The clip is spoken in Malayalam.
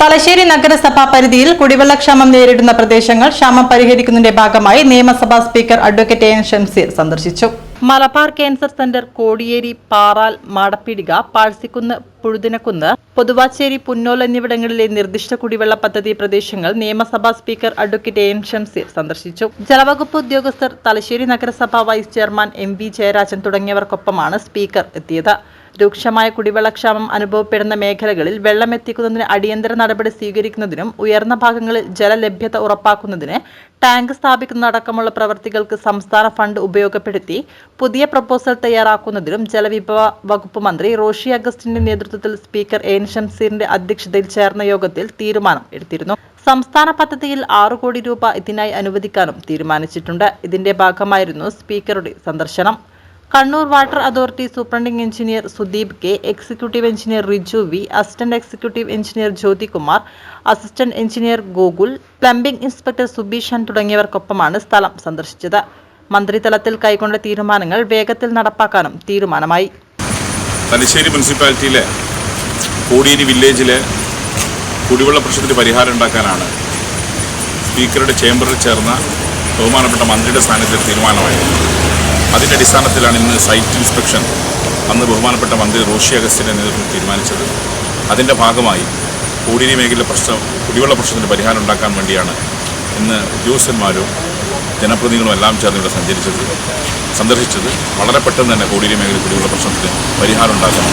തലശ്ശേരി നഗരസഭാ പരിധിയിൽ കുടിവെള്ളക്ഷാമം നേരിടുന്ന പ്രദേശങ്ങൾ ക്ഷാമം പരിഹരിക്കുന്നതിന്റെ ഭാഗമായി നിയമസഭാ സ്പീക്കർ അഡ്വക്കേറ്റ് എൻ ഷംസീർ സന്ദർശിച്ചു. മലബാർ ക്യാൻസർ സെന്റർ കോടിയേരി പാറാൽ മാടപ്പിടിക പാഴ്സിക്കുന്ന് പുഴുതിനക്കുന്ന് പൊതുവാച്ചേരി പുന്നോൽ എന്നിവിടങ്ങളിലെ നിർദ്ദിഷ്ട കുടിവെള്ള പദ്ധതി പ്രദേശങ്ങൾ നിയമസഭാ സ്പീക്കർ അഡ്വക്കേറ്റ് എ ഷംസീർ സന്ദർശിച്ചു. ജലവകുപ്പ് ഉദ്യോഗസ്ഥർ തലശ്ശേരി നഗരസഭാ vice chairman M V Jayarajan തുടങ്ങിയവർക്കൊപ്പമാണ് speaker എത്തിയത്. രൂക്ഷമായ കുടിവെള്ളക്ഷാമം അനുഭവപ്പെടുന്ന മേഖലകളിൽ വെള്ളമെത്തിക്കുന്നതിന് അടിയന്തര നടപടി സ്വീകരിക്കുന്നതിനും ഉയർന്ന ഭാഗങ്ങളിൽ ജലലഭ്യത ഉറപ്പാക്കുന്നതിന് ടാങ്ക് സ്ഥാപിക്കുന്നതടക്കമുള്ള പ്രവൃത്തികൾക്ക് സംസ്ഥാന ഫണ്ട് ഉപയോഗപ്പെടുത്തി പുതിയ പ്രപ്പോസൽ തയ്യാറാക്കുന്നതിനും ജലവിഭവ വകുപ്പ് മന്ത്രി റോഷി അഗസ്റ്റിന്റെ നേതൃത്വത്തിൽ സ്പീക്കർ എൻ ഷംസീറിന്റെ അധ്യക്ഷതയിൽ ചേർന്ന യോഗത്തിൽ തീരുമാനം എടുത്തിരുന്നു. സംസ്ഥാന പദ്ധതിയിൽ ആറു കോടി രൂപ ഇതിനായി അനുവദിക്കാനും തീരുമാനിച്ചിട്ടുണ്ട്. ഇതിന്റെ ഭാഗമായിരുന്നു സ്പീക്കറുടെ സന്ദർശനം. Kannur water authority superintending engineer Sudeep K executive engineer Riju V assistant executive engineer Jyothikumar assistant engineer Gokul plumbing inspector Subeeshan തുടങ്ങിയവർക്കൊപ്പമാണ് സ്ഥലം സന്ദർശിച്ചത്. മന്ത്രിതലത്തിൽ കൈക്കൊണ്ട തീരുമാനങ്ങൾ വേഗത്തിൽ നടപ്പാക്കാനും തീരുമാനമായി. തലശ്ശേരി മുനിസിപ്പാലിറ്റിയിലെ കോടിയേരി വില്ലേജിലെ കുടിവെള്ള പ്രശ്നത്തിന് പരിഹാരം ഉണ്ടാക്കാനാണ് സ്പീക്കറുടെ ചേംബറിൽ ചേർന്ന ബഹുമാനപ്പെട്ട മന്ത്രിയുടെ സാന്നിധ്യത്തിൽ തീരുമാനമായത്. അതിന്റെ അടിസ്ഥാനത്തിലാണ് ഇന്ന് സൈറ്റ് ഇൻസ്പെക്ഷൻ. അന്ന് ബഹുമാനപ്പെട്ട മന്ത്രി റോഷി അഗസ്റ്റിന്റെ നേതൃത്വം തീരുമാനിച്ചത്. അതിന്റെ ഭാഗമായി കോടിയേരി മേഖല പ്രശ്നം കുടിവെള്ള പ്രശ്നത്തിന് പരിഹാരം ഉണ്ടാക്കാൻ വേണ്ടിയാണ് ഇന്ന് ഉദ്യോഗസ്ഥന്മാരും ജനപ്രതിനിധികളും എല്ലാം ചേർന്ന് ഇവിടെ സഞ്ചരിച്ചത് സന്ദർശിച്ചത്. വളരെ പെട്ടെന്ന് തന്നെ കോടിയേരി മേഖല കുടിവെള്ള പ്രശ്നത്തിന് പരിഹാരം ഉണ്ടാക്കാൻ